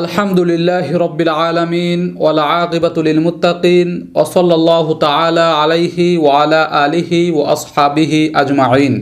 আলহামদুলিল্লাহ রব্বিল আলমিন ওয়ালা আকিবাতুল মুত্তাকিন ওসল্লাহ তালা আলাইহি ওয়ালা আলিহি ও আসহাবিহি আজমাইন।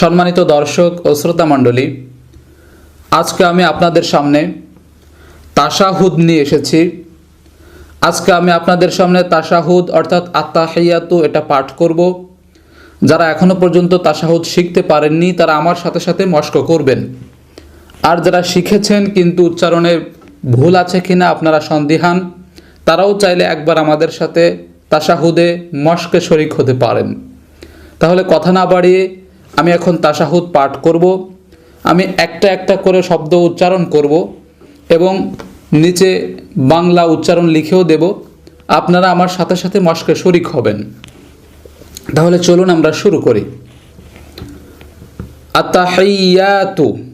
সম্মানিত দর্শক ও শ্রোতা মণ্ডলী, আজকে আমি আপনাদের সামনে তাশাহুদ নিয়ে এসেছি। আজকে আমি আপনাদের সামনে তাশাহুদ অর্থাৎ আত্মাহিয়াতু এটা পাঠ করব। যারা এখনও পর্যন্ত তাশাহুদ শিখতে পারেননি, তারা আমার সাথে সাথে মস্ক করবেন। আর যারা শিখেছেন কিন্তু উচ্চারণে ভুল আছে কিনা আপনারা সন্দিহান, তারাও চাইলে একবার আমাদের সাথে তাসাহুদে মস্কে শরিক হতে পারেন। তাহলে কথা না বাড়িয়ে আমি এখন তাসাহুদ পাঠ করব। আমি একটা একটা করে শব্দ উচ্চারণ করব এবং নিচে বাংলা উচ্চারণ লিখেও দেব। আপনারা আমার সাথে সাথে মস্কে শরিক হবেন। তাহলে চলুন আমরা শুরু করি। আতাহিয়াতু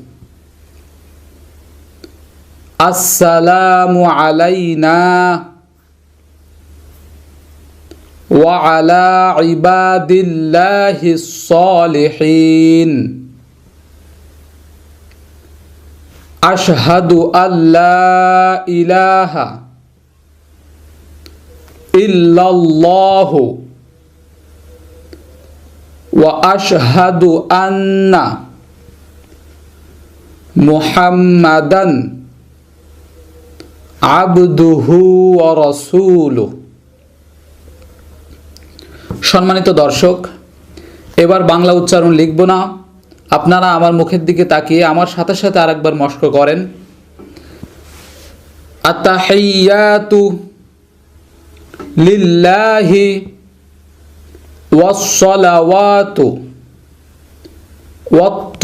السلام علينا وعلى عباد الله الصالحين. أشهد أن لا إله إلا الله وأشهد أن محمدًا আবদুহু রসুলু। সম্মানিত দর্শক, এবার বাংলা উচ্চারণ লিখব না। আপনারা আমার মুখের দিকে তাকিয়ে আমার সাথে সাথে আরেকবার মস্ক করেন। আতাহিয়াতু লিল্লাহি ওয়াসসালাওয়াতু ওয়াত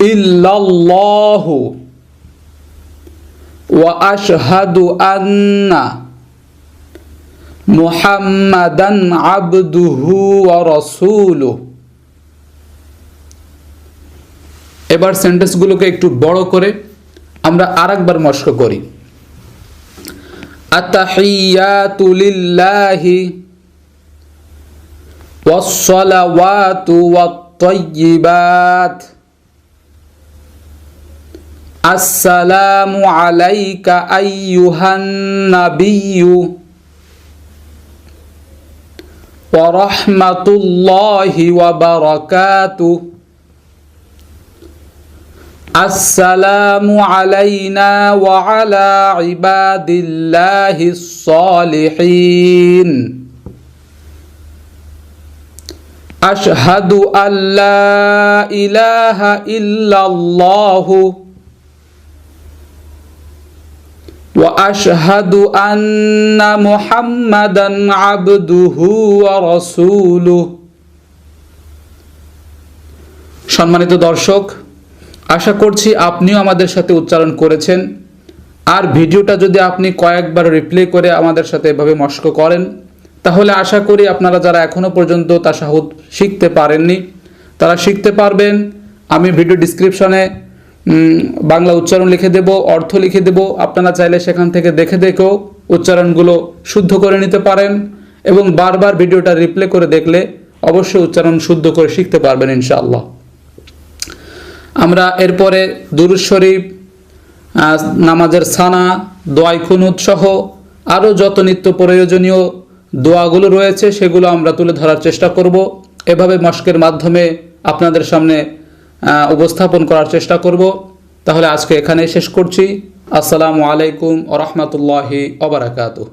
الله وأشهد أن محمدا عبده ورسوله এবার সেন্টেন্সগুলোকে একটু বড় করে আমরা আরেকবার মস্ক করি আতাহিয়াতু লিল্লাহি ওয়াসসালাওয়াতু ওয়াত-তাইয়্যিবাত السلام عليك أيها النبي ورحمة الله وبركاته السلام علينا وعلى عباد الله الصالحين أشهد أن لا إله إلا الله واشهد ان محمدا عبده ورسوله সম্মানিত দর্শক আশা করছি আপনিও আমাদের সাথে উচ্চারণ করেছেন আর ভিডিওটা যদি আপনি কয়েকবার রিপ্লে করে আমাদের সাথে এভাবে মস্ক করেন তাহলে আশা করি আপনারা যারা এখনও পর্যন্ত তাসাহুদ শিখতে পারেননি তারা শিখতে পারবেন আমি ভিডিও ডিসক্রিপশনে বাংলা উচ্চারণ লিখে দেব, অর্থ লিখে দেব। আপনারা চাইলে সেখান থেকে দেখে দেখেও উচ্চারণগুলো শুদ্ধ করে নিতে পারেন এবং বারবার ভিডিওটা রিপ্লে করে দেখলে অবশ্যই উচ্চারণ শুদ্ধ করে শিখতে পারবেন ইনশাআল্লাহ। আমরা এরপরে দুরুজ শরীফ নামাজের সানা, দোয়াই খুনুদ সহ আরও যত নিত্য প্রয়োজনীয় দোয়াগুলো রয়েছে সেগুলো আমরা তুলে ধরার চেষ্টা করব। এভাবে মস্কের মাধ্যমে আপনাদের সামনে উপস্থাপন করার চেষ্টা করব। তাহলে আজকে এখানে শেষ করছি। আসসালামু আলাইকুম ওরহমতুল্লাহি ওবরাকাতুহ